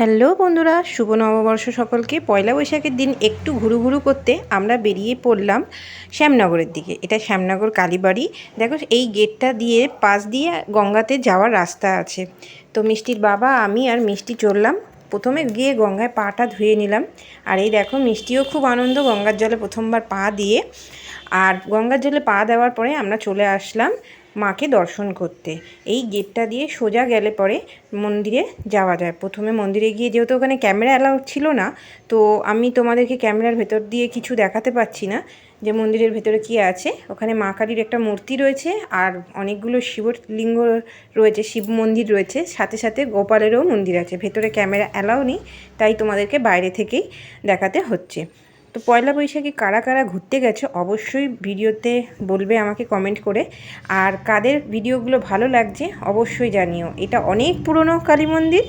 Hello বন্ধুরা, শুভ নববর্ষ সকলকে। পয়লা বৈশাখের দিন একটু ঘুরু ঘুরু করতে আমরা বেরিয়ে পড়লাম শ্যামনগরের দিকে। এটা শ্যামনগর কালীবাড়ি। দেখো এই গেটটা দিয়ে, পাশ দিয়ে গঙ্গাতে যাওয়ার রাস্তা আছে। তো মিষ্টির বাবা, আমি আর মিষ্টি চললাম প্রথমে গিয়ে গঙ্গায় পাটা ধুয়ে নিলাম। আর এই দেখো, মিষ্টিও খুব আনন্দ গঙ্গার জলে প্রথমবার পা দিয়ে। আর গঙ্গার জলে পা দেওয়ার পরে আমরা চলে আসলাম মাকে দর্শন করতে। এই গেটটা দিয়ে সোজা গেলে পরে মন্দিরে যাওয়া যায়। প্রথমে মন্দিরে গিয়ে যেহেতু ওখানে ক্যামেরা অ্যালাউড ছিল না, তো আমি তোমাদেরকে ক্যামেরার ভেতর দিয়ে কিছু দেখাতে পাচ্ছি না যে মন্দিরের ভেতরে কি আছে। ওখানে মা কালীর একটা মূর্তি রয়েছে আর অনেকগুলো শিবলিঙ্গ রয়েছে, শিব মন্দির রয়েছে। সাথে সাথে গোপালেরও মন্দির আছে। ভেতরে ক্যামেরা অ্যালাউ নেই, তাই তোমাদেরকে বাইরে থেকেই দেখাতে হচ্ছে। তো পয়লা বৈশাখে কারা কারা ঘুরতে গেছে অবশ্যই ভিডিওতে বলবে আমাকে কমেন্ট করে। আর কাদের ভিডিওগুলো ভালো লাগছে অবশ্যই জানিও। এটা অনেক পুরনো কালী মন্দির।